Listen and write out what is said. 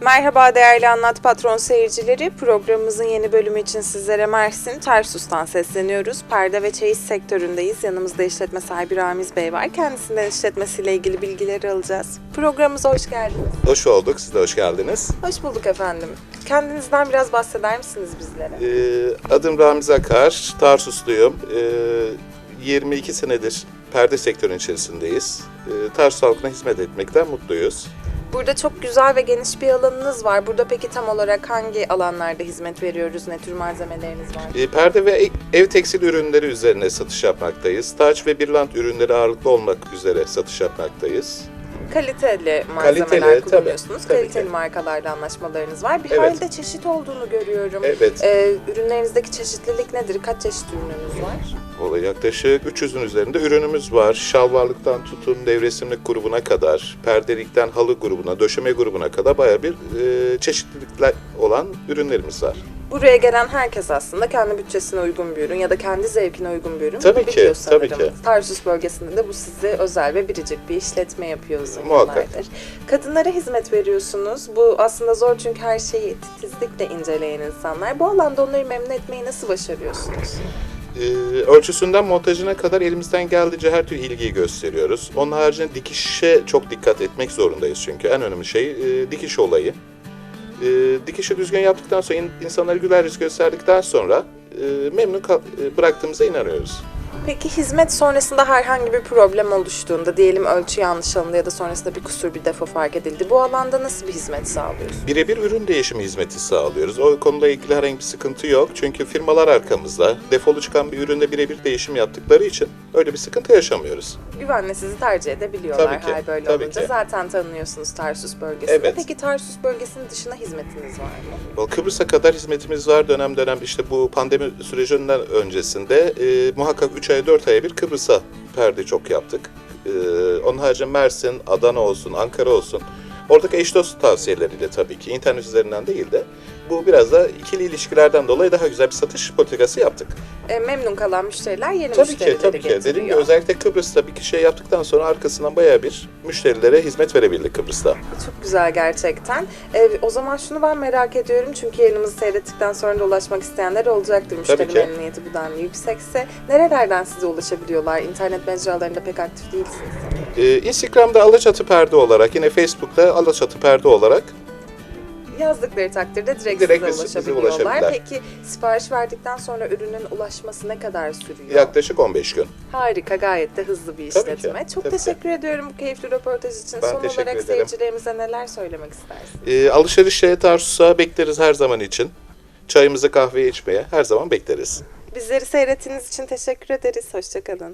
Merhaba değerli Anlat Patron seyircileri. Programımızın yeni bölümü için sizlere Mersin Tarsus'tan sesleniyoruz. Perde ve çeyiz sektöründeyiz. Yanımızda işletme sahibi Ramiz Bey var. Kendisinden işletmesiyle ilgili bilgileri alacağız. Programımıza hoş geldiniz. Hoş olduk, siz de hoş geldiniz. Hoş bulduk efendim. Kendinizden biraz bahseder misiniz bizlere? Ee, adım Ramiz Akar, Tarsusluyum. Ee, 22 senedir perde sektörünün içerisindeyiz. Ee, Tarsus halkına hizmet etmekten mutluyuz. Burada çok güzel ve geniş bir alanınız var. Burada peki tam olarak hangi alanlarda hizmet veriyoruz? Ne tür malzemeleriniz var? Ee, perde ve e- ev tekstil ürünleri üzerine satış yapmaktayız. Taç ve birlant ürünleri ağırlıklı olmak üzere satış yapmaktayız. Kaliteli malzemeler Kaliteli, kullanıyorsunuz. tabii, tabii Kaliteli ki. markalarla anlaşmalarınız var. Bir Evet. hayli de çeşit olduğunu görüyorum. Evet, Ee, ürünlerinizdeki çeşitlilik nedir? Kaç çeşit ürününüz var? o yaklaşık 300'ün üzerinde ürünümüz var. Şalvarlıktan tutun nevresimlik grubuna kadar, perdelikten halı grubuna, döşeme grubuna kadar bayağı bir e, çeşitlilikler olan ürünlerimiz var. Buraya gelen herkes aslında kendi bütçesine uygun bir ürün ya da kendi zevkine uygun bir ürün Tabii ki, sanırım. tabii ki. Tarsus bölgesinde de bu size özel ve biricik bir işletme yapıyor uzun Muhakkak. yıllardır. Kadınlara hizmet veriyorsunuz. Bu aslında zor çünkü her şeyi titizlikle inceleyen insanlar. Bu alanda onları memnun etmeyi nasıl başarıyorsunuz? Ee, ölçüsünden montajına kadar elimizden geldiğince her türlü ilgiyi gösteriyoruz. Onun haricinde dikişe çok dikkat etmek zorundayız çünkü en önemli şey e, dikiş olayı. E, dikişi düzgün yaptıktan sonra in- insanlara güler yüz gösterdikten sonra e, memnun kal- e, bıraktığımıza inanıyoruz. Peki hizmet sonrasında herhangi bir problem oluştuğunda, diyelim ölçü yanlış alındı ya da sonrasında bir kusur, bir defo fark edildi. Bu alanda nasıl bir hizmet sağlıyorsunuz? Birebir ürün değişimi hizmeti sağlıyoruz. O konuda ilgili herhangi bir sıkıntı yok. Çünkü firmalar arkamızda. Defolu çıkan bir üründe birebir değişim yaptıkları için öyle bir sıkıntı yaşamıyoruz. Güvenle sizi tercih edebiliyorlar Tabii ki, hal böyle tabii olunca. ki. Zaten tanıyorsunuz Tarsus bölgesinde. Evet. Peki Tarsus bölgesinin dışına hizmetiniz var mı? Vallahi Kıbrıs'a kadar hizmetimiz var dönem dönem işte bu pandemi sürecinden öncesinde e, muhakkak 3 aya 4 aya bir Kıbrıs'a perde çok yaptık. E, onun haricinde Mersin, Adana olsun, Ankara olsun. Oradaki eş dost tavsiyeleriyle tabii ki internet üzerinden değil de bu biraz da ikili ilişkilerden dolayı daha güzel bir satış politikası yaptık. E, memnun kalan müşteriler yeni Tabii ki müşterileri tabii ki. getiriyor. Dediğim gibi özellikle Kıbrıs'ta bir kişiye yaptıktan sonra arkasından bayağı bir müşterilere hizmet verebildik Kıbrıs'ta. Çok güzel gerçekten. E, o zaman şunu ben merak ediyorum çünkü yayınımızı seyrettikten sonra da ulaşmak isteyenler olacaktır. Müşteri Tabii ki. memnuniyeti bu denli yüksekse. Nerelerden size ulaşabiliyorlar? İnternet mecralarında pek aktif değilsiniz. Ee, Instagram'da Alaçatı Perde olarak, yine Facebook'ta Alaçatı Perde olarak Yazdıkları takdirde direkt, Direkt size ulaşabiliyorlar. ulaşabilirler. Peki sipariş verdikten sonra ürünün ulaşması ne kadar sürüyor? yaklaşık 15 gün. Harika, gayet de hızlı bir Tabii işletme. ki, Çok tabii ki. teşekkür ediyorum bu keyifli röportaj için. Ben Son teşekkür olarak ederim. seyircilerimize neler söylemek istersin? Ee, alışverişe Tarsus'a bekleriz her zaman için. Çayımızı kahveyi içmeye her zaman bekleriz. Bizleri seyrettiğiniz için teşekkür ederiz. Hoşçakalın.